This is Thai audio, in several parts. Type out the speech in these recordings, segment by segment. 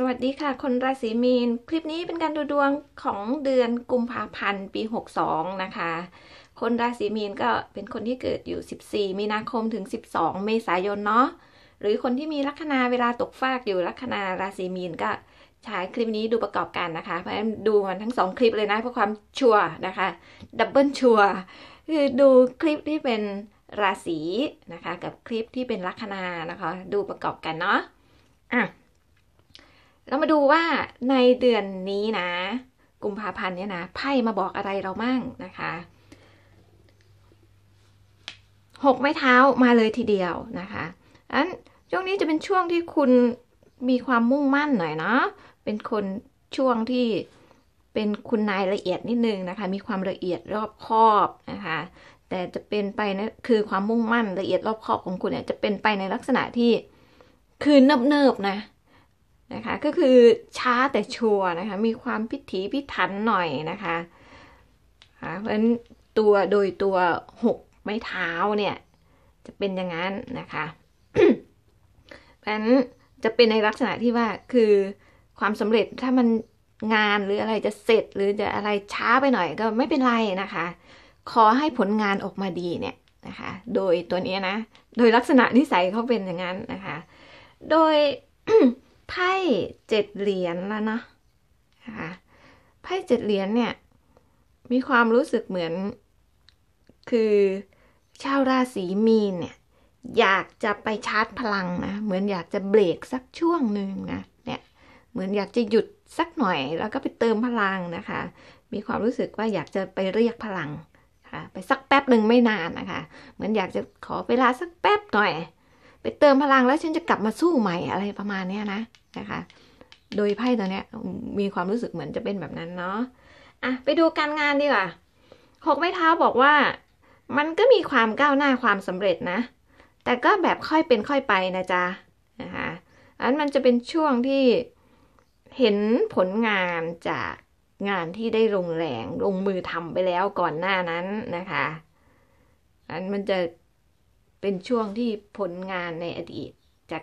สวัสดีค่ะ คนราศีมีน คลิปนี้เป็นการดูดวงของเดือนกุมภาพันธ์ปี 62 นะคะ คนราศีมีนก็เป็นคนที่เกิดอยู่ 14 มีนาคมถึง 12 เมษายนเนาะหรือคนที่มีลัคนาเวลาตกฟากอยู่ลัคนาราศีมีนก็ใช้คลิปนี้ดูประกอบกันนะคะ เพราะฉะนั้นดูมันทั้งสองคลิปเลยนะเพื่อความชัวร์นะคะดับเบิลชัวร์คือดูคลิปที่เป็นราศีนะคะ กับคลิปที่เป็นลัคนานะคะ ดูประกอบกันเนาะอะ เรามาดูว่าในเดือนนี้นะ กุมภาพันธ์เนี่ยนะไพ่มาบอกอะไรเรามั่งนะคะหกไม้เท้ามาเลยทีเดียวนะคะอันช่วงนี้จะเป็นช่วงที่คุณมีความมุ่งมั่นหน่อยเนาะเป็นคนช่วงที่เป็นคุณนายละเอียดนิดนึงนะคะ มีความละเอียดรอบคอบนะคะ แต่จะเป็นไปนะคือความมุ่งมั่นละเอียดรอบคอบของคุณเนี่ยจะเป็นไปในลักษณะที่คือเนิบๆนะ นะคะก็คือช้าแต่ชัวร์นะคะมีความพิถีพิถันหน่อยนะคะเพราะฉะนั้นตัวโดยตัวหกไม้เท้าเนี่ยจะเป็นอย่างนั้นนะคะเพราะฉะนั้นจะเป็นในลักษณะที่ว่าคือความสำเร็จถ้ามันงานหรืออะไรจะเสร็จหรือจะอะไรช้าไปหน่อยก็ไม่เป็นไรนะคะ ขอให้ผลงานออกมาดีเนี่ยนะคะ โดยตัวนี้นะ โดยลักษณะนิสัยเขาเป็นอย่างนั้นนะคะ โดย ไพ่เจ็ดเหรียญแล้วนะนะคะไพ่เจ็ดเหรียญเนี่ย มีความรู้สึกเหมือน คือชาวราศีมีนเนี่ย อยากจะไปชาร์จพลังนะ เหมือนอยากจะเบรกสักช่วงหนึ่งนะเนี่ยเหมือนอยากจะหยุดสักหน่อย แล้วก็ไปเติมพลังนะคะ มีความรู้สึกว่าอยากจะไปเรียกพลังค่ะไปสักแป๊บหนึ่งไม่นานนะคะ เหมือนอยากจะขอเวลาสักแป๊บหน่อย เติมพลังแล้วฉันจะกลับมาสู้ใหม่อะไรประมาณนี้นะนะคะ โดยไพ่ตัวเนี้ยมีความรู้สึกเหมือนจะเป็นแบบนั้นเนาะอะไปดูการงานดีกว่าหกไม้เท้าบอกว่า มันก็มีความก้าวหน้าความสำเร็จนะ แต่ก็แบบค่อยเป็นค่อยไปนะจ๊ะนะคะอันมันจะเป็นช่วงที่เห็นผลงานจากงานที่ได้ลงแรงลงมือทำไปแล้วก่อนหน้านั้นนะคะ อันมันจะ เป็นช่วงที่ผลงานในอดีตจาก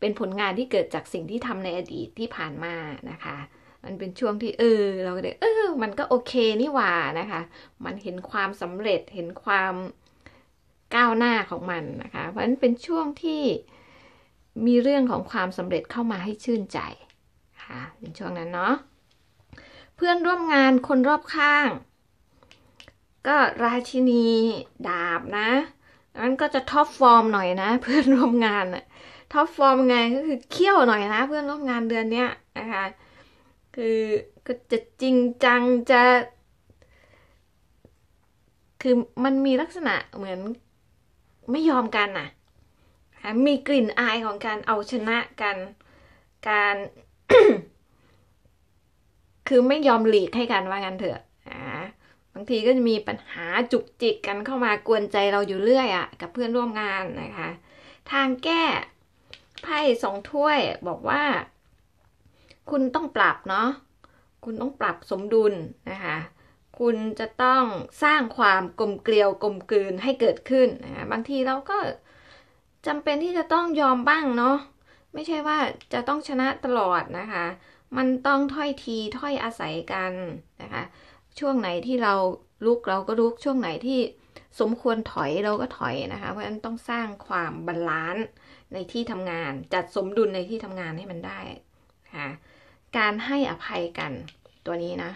เป็นผลงานที่เกิดจากสิ่งที่ทำในอดีตที่ผ่านมานะคะ มันเป็นช่วงที่เออ เราก็เลยเออ มันก็โอเคนี่หว่านะคะ มันเห็นความสำเร็จเห็นความก้าวหน้าของมันนะคะ เพราะฉะนั้นเป็นช่วงที่มีเรื่องของความสำเร็จเข้ามาให้ชื่นใจค่ะเป็นช่วงนั้นเนาะเพื่อนร่วมงานคนรอบข้าง ก็ราชินีดาบนะ นั้นก็จะท็อปฟอร์มหน่อยนะ เพื่อนร่วมงานอะท็อปฟอร์มไงก็คือเขี้ยวหน่อยนะ เพื่อนร่วมงานเดือนเนี้ยนะคะคือก็จะจริงจังจะ คือมันมีลักษณะเหมือนไม่ยอมกันน่ะมีกลิ่นอายของการเอาชนะกันการ คือไม่ยอมหลีกให้กันว่างั้นเถอะ บางทีก็จะมีปัญหาจุกจิกกันเข้ามากวนใจเราอยู่เรื่อยอะ่ะกับเพื่อนร่วมงานนะคะ ทางแก้ไพ่สองถ้วยบอกว่า คุณต้องปรับเนาะคุณต้องปรับสมดุลนะคะ คุณจะต้องสร้างความกลมเกลียวกลมกลืนให้เกิดขึ้นนะบางทีเราก็จำเป็นที่จะต้องยอมบ้างเนาะไม่ใช่ว่าจะต้องชนะตลอดนะคะ มันต้องถ้อยทีถ้อยอาศัยกันนะคะ ช่วงไหนที่เราลุกเราก็ลุกช่วงไหนที่สมควรถอยเราก็ถอยนะคะ เพราะฉะนั้นต้องสร้างความบาลานซ์ในที่ทำงาน จัดสมดุลในที่ทำงานให้มันได้ค่ะการให้อภัยกันตัวนี้นะ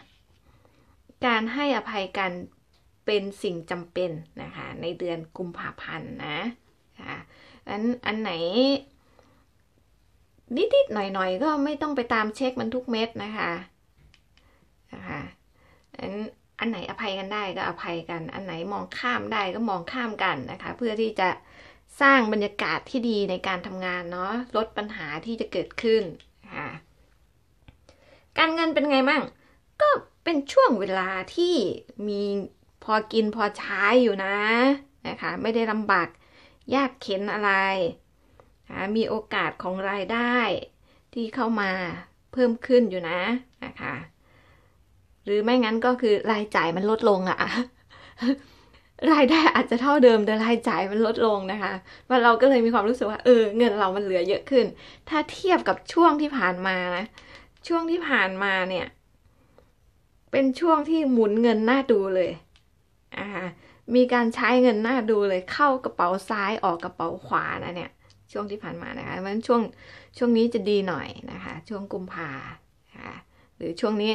การให้อภัยกันเป็นสิ่งจำเป็นนะคะ ในเดือนกุมภาพันธ์นะค่ะอันอันไหนนิดๆหน่อยๆ ก็ไม่ต้องไปตามเช็คมันทุกเม็ดนะคะนะคะ อันไหนอภัยกันได้ก็อภัยกัน อันไหนมองข้ามได้ก็มองข้ามกันนะคะ เพื่อที่จะสร้างบรรยากาศที่ดีในการทำงานเนาะลดปัญหาที่จะเกิดขึ้นค่ะการเงินเป็นไงมั่ง ก็เป็นช่วงเวลาที่มีพอกินพอใช้อยู่นะนะคะ ไม่ได้ลำบากยากเข็นอะไรนะมีโอกาสของรายได้ที่เข้ามาเพิ่มขึ้นอยู่นะนะคะ หรือไม่งั้นก็คือรายจ่ายมันลดลงอะรายได้อาจจะเท่าเดิมแต่รายจ่ายมันลดลงนะคะว่าเราก็เลยมีความรู้สึกว่าเออเงินเรามันเหลือเยอะขึ้น ถ้าเทียบกับช่วงที่ผ่านมานะช่วงที่ผ่านมาเนี่ย เป็นช่วงที่หมุนเงินน่าดูเลยนะคะมีการใช้เงินน่าดูเลยเข้ากระเป๋าซ้ายออกกระเป๋าขวานะเนี่ย ช่วงที่ผ่านมานะคะมันช่วงช่วงนี้จะดีหน่อยนะคะ ช่วงกุมภาค่ะหรือช่วงนี้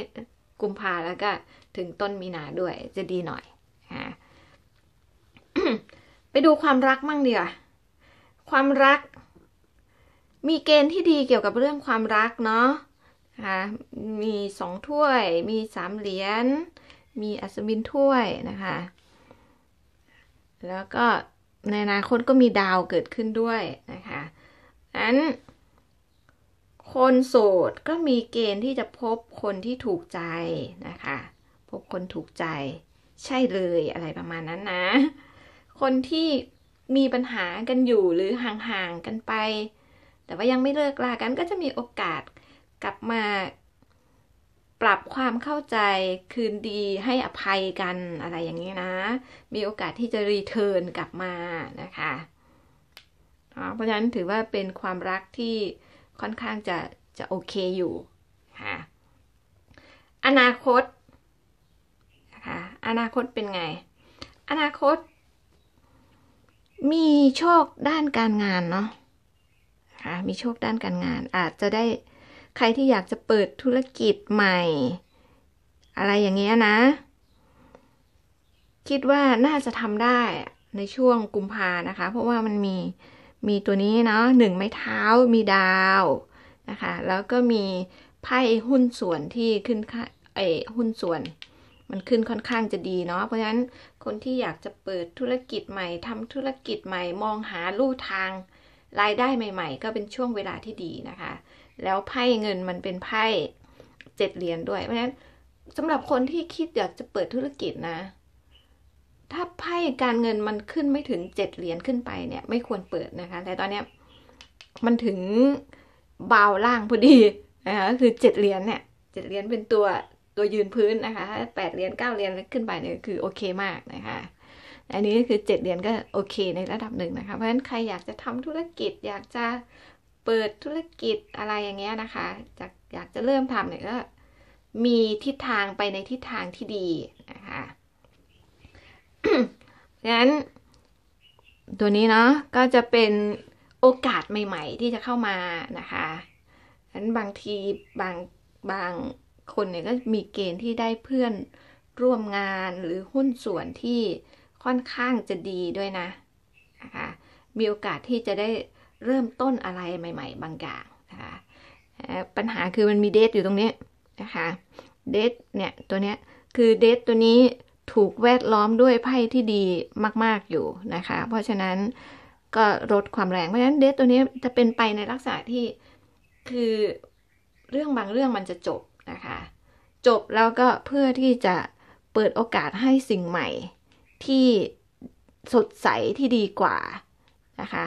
กุมภาแล้วก็ถึงต้นมีนาด้วยจะดีหน่อยค่ะไปดูความรักมั่งดีกว่าความรัก มีเกณฑ์ที่ดีเกี่ยวกับเรื่องความรักเนาะะคะมีสองถ้วย มีสามเหรียญ มีอัศวินถ้วยนะคะ แล้วก็ในอนาคตก็มีดาวเกิดขึ้นด้วยนะคะนั้น คนโสดก็มีเกณฑ์ที่จะพบคนที่ถูกใจนะคะ พบคนถูกใจ ใช่เลยอะไรประมาณนั้นนะ คนที่มีปัญหากันอยู่หรือห่างๆกันไป แต่ว่ายังไม่เลิกลากันก็จะมีโอกาสกลับมา ปรับความเข้าใจคืนดีให้อภัยกันอะไรอย่างนี้นะ มีโอกาสที่จะรีเทิร์นกลับมานะคะเพราะฉะนั้นถือว่าเป็นความรักที่ ค่อนข้างจะจะโอเคอยู่ค่ะอนาคตนะคะอนาคตเป็นไง อนาคต มีโชคด้านการงานเนาะค่ะมีโชคด้านการงาน อาจจะได้ใครที่อยากจะเปิดธุรกิจใหม่ อะไรอย่างเงี้ยนะ คิดว่าน่าจะทำได้ในช่วงกุมภานะคะ เพราะว่ามันมี มีตัวนี้เนาะหนึ่งไม้เท้ามีดาวนะคะ แล้วก็มีไพ่หุ้นส่วนที่ขึ้นไอหุ้นส่วน มันขึ้นค่อนข้างจะดีเนาะเพราะฉะนั้นคนที่อยากจะเปิดธุรกิจใหม่ทำธุรกิจใหม่มองหาลู่ทางรายได้ใหม่ ๆ ก็เป็นช่วงเวลาที่ดีนะคะ แล้วไพ่เงินมันเป็นไพ่เจ็ดเหรียญด้วยเพราะฉะนั้นสำหรับคนที่คิดอยากจะเปิดธุรกิจนะ ถ้าไพ่การเงินมันขึ้นไม่ถึงเจ็ดเหรียญขึ้นไปเนี่ย ไม่ควรเปิดนะคะ แต่ตอนนี้มันถึงเบาล่างพอดีนะคะคือเจ็ดเหรียญเนี่ยเจ็ดเหรียญเป็นตัวตัวยืนพื้นนะคะแปดเหรียญเก้าเหรียญขึ้นไปเนี่ยคือโอเคมากนะคะอันนี้คือเจ็ดเหรียญก็โอเคในระดับหนึ่งนะคะ เพราะฉะนั้นใครอยากจะทำธุรกิจ อยากจะเปิดธุรกิจอะไรอย่างเงี้ยนะคะจากอยากจะเริ่มทำเนี่ยก็มีทิศทางไปในทิศทางที่ดีนะคะ งั้น ตัวนี้เนาะก็จะเป็นโอกาสใหม่ ๆ ที่จะเข้ามานะคะงั้นบางทีบางบางคนเนี่ยก็มีเกณฑ์ที่ได้เพื่อนร่วมงานหรือหุ้นส่วนที่ค่อนข้างจะดีด้วยนะนะคะมีโอกาสที่จะได้เริ่มต้นอะไรใหม่ ๆ บางอย่างนะคะปัญหาคือมันมีเดทอยู่ตรงนี้นะคะเดทเนี่ยตัวเนี้ยคือเดทตัวนี้ ถูกแวดล้อมด้วยไพ่ที่ดีมาก ๆอยู่นะคะ เพราะฉะนั้นก็ลดความแรง เพราะฉะนั้นเดทตัวนี้จะเป็นไปในลักษณะที่คือเรื่องบางเรื่องมันจะจบนะคะ จบแล้วก็เพื่อที่จะเปิดโอกาสให้สิ่งใหม่ที่สดใสที่ดีกว่านะคะ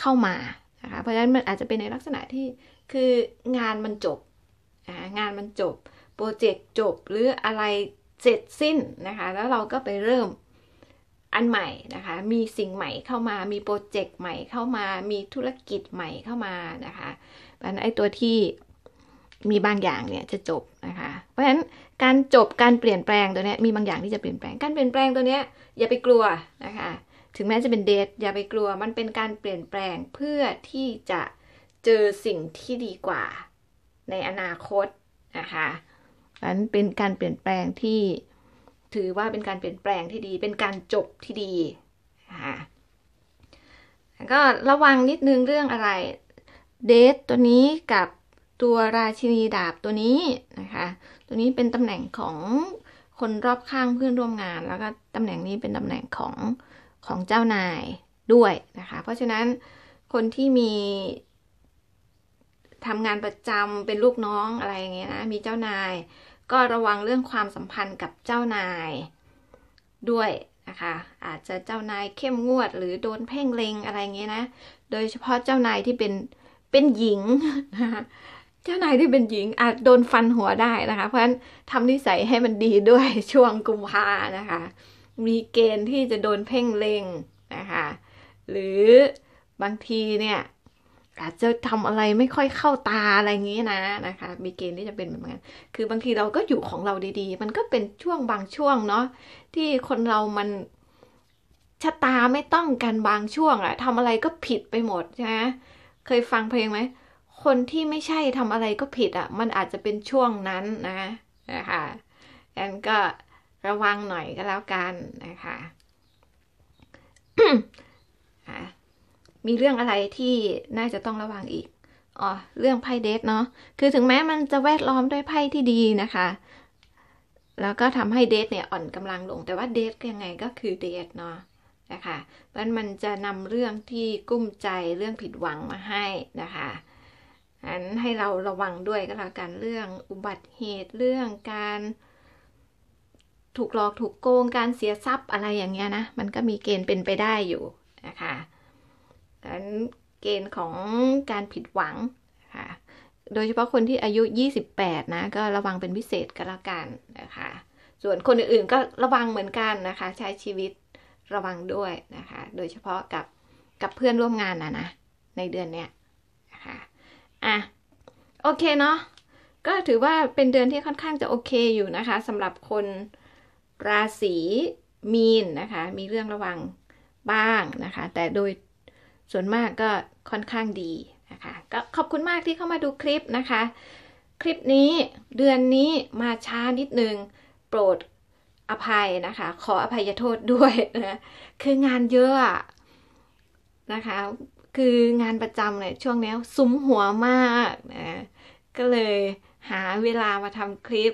เข้ามานะคะ เพราะฉะนั้นมันอาจจะเป็นในลักษณะที่คืองานมันจบงานมันจบโปรเจกต์จบหรืออะไร เสร็จสิ้นนะคะ แล้วเราก็ไปเริ่มอันใหม่นะคะ มีสิ่งใหม่เข้ามา มีโปรเจกต์ใหม่เข้ามา มีธุรกิจใหม่เข้ามานะคะเพราะฉะนั้นไอ้ตัวที่มีบางอย่างเนี่ยจะจบนะคะ เพราะฉะนั้นการจบการเปลี่ยนแปลงตัวนี้มีบางอย่างที่จะเปลี่ยนแปลง การเปลี่ยนแปลงตัวนี้อย่าไปกลัวนะคะ ถึงแม้จะเป็นเดทอย่าไปกลัว มันเป็นการเปลี่ยนแปลงเพื่อที่จะเจอสิ่งที่ดีกว่าในอนาคตนะคะ นั้นเป็นการเปลี่ยนแปลงที่ ถือว่าเป็นการเปลี่ยนแปลงที่ดี เป็นการจบที่ดีค่ะก็ระวังนิดนึงเรื่องอะไร เดทตัวนี้กับตัวราชินีดาบตัวนี้นะคะ ตัวนี้เป็นตำแหน่งของคนรอบข้างเพื่อนร่วมงาน แล้วก็ตำแหน่งนี้เป็นตำแหน่งของของเจ้านายด้วยนะคะ เพราะฉะนั้นคนที่มีทำงานประจำเป็นลูกน้องอะไรอย่างเงี้ยนะ มีเจ้านาย ก็ระวังเรื่องความสัมพันธ์กับเจ้านายด้วยนะคะ อาจจะเจ้านายเข้มงวดหรือโดนเพ่งเลงอะไรเงี้ยนะ โดยเฉพาะเจ้านายที่เป็นเป็นหญิงนะคะเจ้านายที่เป็นหญิงอาจโดนฟันหัวได้นะคะ เพราะฉะนั้นทำนิสัยให้มันดีด้วยช่วงกุมภานะคะ มีเกณฑ์ที่จะโดนเพ่งเล็งนะคะ หรือบางทีเนี่ย อาจจะทำอะไรไม่ค่อยเข้าตาอะไรอย่างนี้นะนะคะ มีเกณฑ์ที่จะเป็นแบบนั้นคือบางทีเราก็อยู่ของเราดีๆ มันก็เป็นช่วงบางช่วงเนาะที่คนเรามันชะตาไม่ต้องกันบางช่วงอะทำอะไรก็ผิดไปหมดใช่ไหมเคยฟังเพลงไหมคนที่ไม่ใช่ทำอะไรก็ผิดอะมันอาจจะเป็นช่วงนั้นนะนะคะดังนั้นก็ระวังหน่อยก็แล้วกันนะคะ มีเรื่องอะไรที่น่าจะต้องระวังอีกอ๋อเรื่องไพ่เดทเนาะคือถึงแม้มันจะแวดล้อมด้วยไพ่ที่ดีนะคะ แล้วก็ทำให้เดทเนี่ยอ่อนกำลังลง แต่ว่าเดทยังไงก็คือเดทเนาะนะคะมันมันจะนำเรื่องที่กุ้มใจเรื่องผิดหวังมาให้นะคะอันให้เราระวังด้วยก็แล้วกันเรื่องอุบัติเหตุเรื่องการถูกหลอกถูกโกงการเสียทรัพย์อะไรอย่างเงี้ยนะ มันก็มีเกณฑ์เป็นไปได้อยู่นะคะ เกณฑ์ของการผิดหวังนะคะโดยเฉพาะคนที่อายุ 28 นะ ก็ระวังเป็นพิเศษก็แล้วกันนะคะ ส่วนคนอื่นๆก็ระวังเหมือนกันนะคะ ใช้ชีวิตระวังด้วยนะคะ โดยเฉพาะกับกับเพื่อนร่วมงานนะนะ ในเดือนเนี้ยนะคะอะโอเคเนาะก็ถือว่าเป็นเดือนที่ค่อนข้างจะโอเคอยู่นะคะสำหรับคนราศีมีนนะคะ มีเรื่องระวังบ้างนะคะ แต่โดย ส่วนมากก็ค่อนข้างดีนะคะก็ขอบคุณมากที่เข้ามาดูคลิปนะคะ คลิปนี้เดือนนี้มาช้านิดนึง โปรดอภัยนะคะ ขออภัยโทษด้วยนะคืองานเยอะนะคะ คืองานประจำเนี่ยช่วงนี้ซุ้มหัวมากนะก็เลยหาเวลามาทำคลิป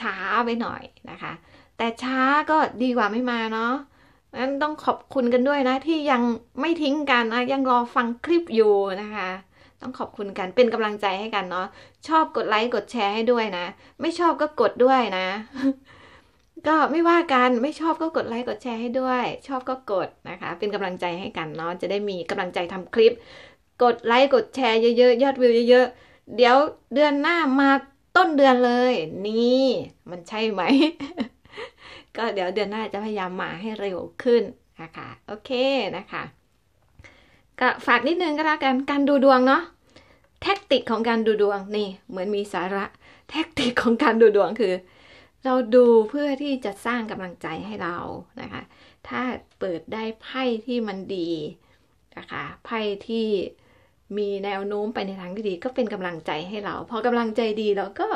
ช้าไปหน่อยนะคะ แต่ช้าก็ดีกว่าไม่มาเนาะ นั้นต้องขอบคุณกันด้วยนะที่ยังไม่ทิ้งกันนะยังรอฟังคลิปอยู่นะคะ ต้องขอบคุณกันเป็นกำลังใจให้กันเนาะชอบกดไลค์กดแชร์ให้ด้วยนะ ไม่ชอบก็กดด้วยนะ ก็ไม่ว่ากันไม่ชอบก็กดไลค์กดแชร์ให้ด้วย ชอบก็กดนะคะ เป็นกำลังใจให้กันเนาะจะได้มีกำลังใจทำคลิป กดไลค์กดแชร์เยอะๆยอดวิวเยอะๆเดี๋ยวเดือนหน้ามาต้นเดือนเลย นี่ มันใช่ไหม ก็เดี๋ยวเดือนหน้าจะพยายามมาให้เร็วขึ้นนะคะโอเคนะคะก็ฝากนิดนึงก็แล้วกันการดูดวงเนาะแท็กติกของการดูดวงนี่เหมือนมีสาระแท็กติกของการดูดวงคือ เราดูเพื่อที่จะสร้างกำลังใจให้เรานะคะ ถ้าเปิดได้ไพ่ที่มันดีนะคะไพ่ที่มีแนวโน้มไปในทางที่ดี ก็เป็นกำลังใจให้เรา พอกำลังใจดีเราก็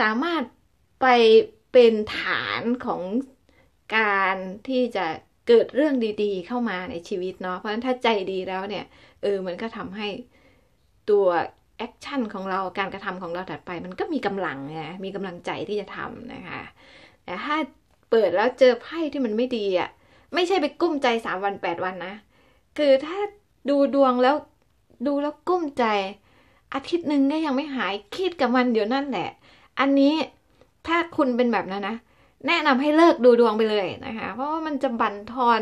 สามารถไป เป็นฐานของการที่จะเกิดเรื่องดีๆ เข้ามาในชีวิตเนาะเพราะฉะนั้นถ้าใจดีแล้วเนี่ยเออมันก็ทำให้ตัวแอคชั่นของเราการกระทำของเราถัดไป มันก็มีกำลังนะมีกำลังใจที่จะทำนะคะแต่ถ้าเปิดแล้วเจอไพ่ที่มันไม่ดีอะไม่ใช่ไปกุ้มใจสามวันแปดวันนะ คือถ้าดูดวงแล้วดูแล้วกุ้มใจ อาทิตย์หนึ่งก็ยังไม่หายคิดกับมันเดี๋ยวนั่นแหละ อันนี้ ถ้าคุณเป็นแบบนั้นนะ แนะนำให้เลิกดูดวงไปเลยนะคะ เพราะว่ามันจะบั่นทอน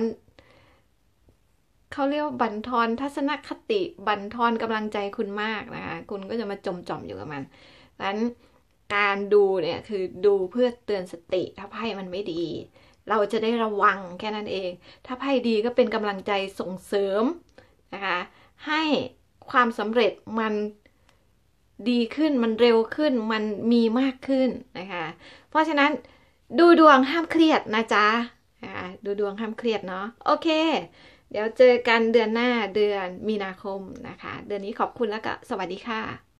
เขาเรียกว่าบั่นทอนทัศนคติ บั่นทอนกำลังใจคุณมากนะคะ คุณก็จะมาจมจอมอยู่กับมันดังนั้นการดูเนี่ยคือดูเพื่อเตือนสติถ้าไพ่มันไม่ดี เราจะได้ระวังแค่นั้นเอง ถ้าไพ่ดีก็เป็นกำลังใจส่งเสริมนะคะ ให้ความสำเร็จมัน ดีขึ้นมันเร็วขึ้นมันมีมากขึ้นนะคะ เพราะฉะนั้นดูดวงห้ามเครียดนะจ๊ะดูดวงห้ามเครียดเนาะโอเค เดี๋ยวเจอกันเดือนหน้าเดือนมีนาคมนะคะ เดือนนี้ขอบคุณแล้วก็สวัสดีค่ะ